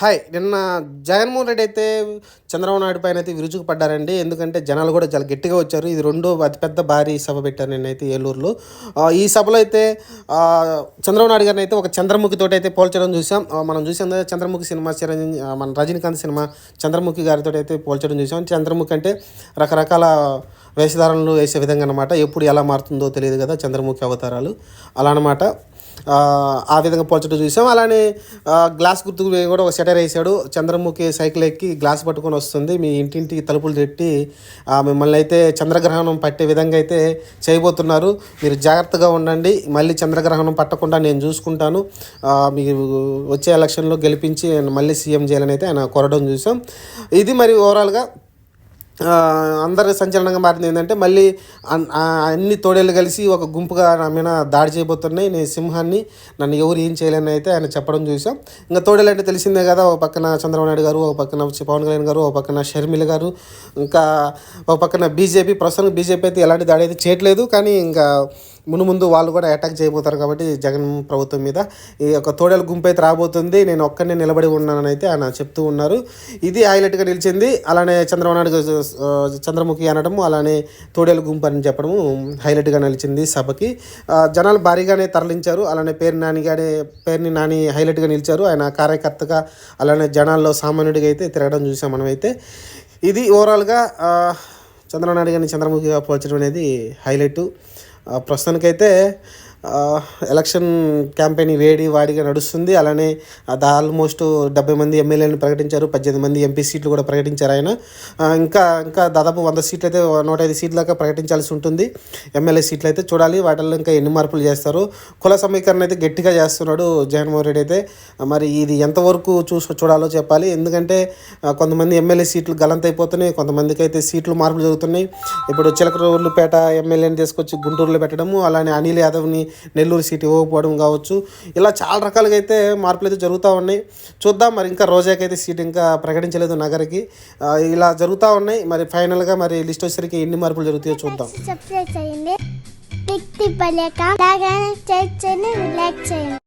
Hi నిన్న జగన్మోహన్ రెడ్డి అయితే చంద్రబాబు నాయుడు పైన అయితే విరుచుకు పడ్డారండి. ఎందుకంటే జనాలు కూడా చాలా గట్టిగా వచ్చారు. ఇది రెండో అతిపెద్ద భారీ సభ పెట్టారు నిన్నైతే ఏలూరులో. ఈ సభలో అయితే చంద్రబాబు నాయుడు గారిని అయితే ఒక చంద్రముఖి తోటి అయితే పోల్చడం చూసాం. మనం చూసాం కదా చంద్రముఖి సినిమా చిరంజీవి మన రజనీకాంత్ సినిమా చంద్రముఖి గారితో అయితే పోల్చడం చూసాం. చంద్రముఖి అంటే రకరకాల వేషధారణలు వేసే విధంగా అనమాట ఎప్పుడు ఎలా మారుతుందో తెలియదు కదా చంద్రముఖి అవతారాలు. అలా అనమాట ఆ, విధంగా పోల్చడం చూసాం. అలానే గ్లాస్ గుర్తు కూడా ఒక సెటర్ వేసాడు. చంద్రముఖి సైకిల్ ఎక్కి గ్లాస్ పట్టుకొని వస్తుంది. మీ ఇంటింటికి తలుపులు పెట్టి మిమ్మల్ని అయితే చంద్రగ్రహణం పట్టే విధంగా అయితే చేయబోతున్నారు. మీరు జాగ్రత్తగా ఉండండి. మళ్ళీ చంద్రగ్రహణం పట్టకుండా నేను చూసుకుంటాను. మీరు వచ్చే ఎలక్షన్లో గెలిపించి మళ్ళీ సీఎం చేయాలని అయితే ఆయన కోరడం చూసాం. ఇది మరి ఓవరాల్గా అందరి సంచలనంగా మారింది ఏంటంటే మళ్ళీ అన్ని తోడేళ్ళు కలిసి ఒక గుంపుగా నా మీద దాడి చేయబోతున్నాయి. నేను సింహాన్ని నన్ను ఎవరు ఏం చేయలేని అయితే ఆయన చెప్పడం చూసాం ఇంకా తోడేళ్ళు అంటే తెలిసిందే కదా ఒక పక్కన చంద్రబాబు నాయుడు గారు ఒక పక్కన పవన్ కళ్యాణ్ గారు ఒక పక్కన షర్మిల గారు ఇంకా ఒక పక్కన బీజేపీ ప్రస్తుతం బీజేపీ అయితే ఎలాంటి దాడి అయితే చేయట్లేదు. కానీ ఇంకా మును ముందు వాళ్ళు కూడా అటాక్ చేయబోతారు కాబట్టి జగన్ ప్రభుత్వం మీద ఈ యొక్క తోడేల గుంపు అయితే రాబోతుంది. నేను ఒక్కనే నిలబడి ఉన్నానని అయితే ఆయన చెప్తూ ఉన్నారు. ఇది హైలైట్గా నిలిచింది. అలానే చంద్రబాబు నాయుడు చంద్రముఖి అనడము అలానే తోడేల గుంపు అని చెప్పడము హైలైట్గా నిలిచింది సభకి. జనాలు భారీగానే తరలించారు. అలానే పేరు నానిగానే పేరుని నాని హైలైట్గా నిలిచారు. ఆయన కార్యకర్తగా అలానే జనాల్లో సామాన్యుడిగా అయితే తిరగడం చూసాం మనమైతే. ఇది ఓవరాల్గా చంద్రబాబు నాయుడు గారిని చంద్రముఖిగా పోల్చడం అనేది హైలైట్ ప్రస్తుతానికైతే ఎలక్షన్ క్యాంపెయిన్ వేడి వాడిగా నడుస్తుంది. అలానే ఆల్మోస్ట్ డెబ్బై మంది ఎమ్మెల్యేలను ప్రకటించారు. పద్దెనిమిది మంది ఎంపీ సీట్లు కూడా ప్రకటించారు ఆయన. ఇంకా ఇంకా దాదాపు వంద సీట్లు అయితే నూట ఐదు సీట్ల దాకా ప్రకటించాల్సి ఉంటుంది. ఎమ్మెల్యే సీట్లు అయితే చూడాలి. వాటిల్లో ఇంకా ఎన్ని మార్పులు చేస్తారు? కుల సమీకరణ అయితే గట్టిగా చేస్తున్నాడు జగన్మోహన్ రెడ్డి అయితే. మరి ఇది ఎంతవరకు చూసి చూడాలో చెప్పాలి. ఎందుకంటే కొంతమంది ఎమ్మెల్యే సీట్లు గలంతైపోతున్నాయి కొంతమందికి అయితే సీట్లు మార్పులు జరుగుతున్నాయి. ఇప్పుడు చిలకలూరుపేట ఎమ్మెల్యేని తీసుకొచ్చి గుంటూరులో పెట్టడము అలానే అనిల్ యాదవ్ని నెల్లూరు సీట్ ఇవ్వకపోవడం కావచ్చు. ఇలా చాలా రకాలుగా అయితే మార్పులు అయితే జరుగుతూ ఉన్నాయి. చూద్దాం మరి ఇంకా రోజాకైతే సీట్ ఇంకా ప్రకటించలేదు నగరికి. ఇలా జరుగుతూ ఉన్నాయి. మరి ఫైనల్గా మరి లిస్ట్ వచ్చేసరికి ఎన్ని మార్పులు జరుగుతాయో చూద్దాం. సబ్స్క్రైబ్ చేయండి. చేయండి.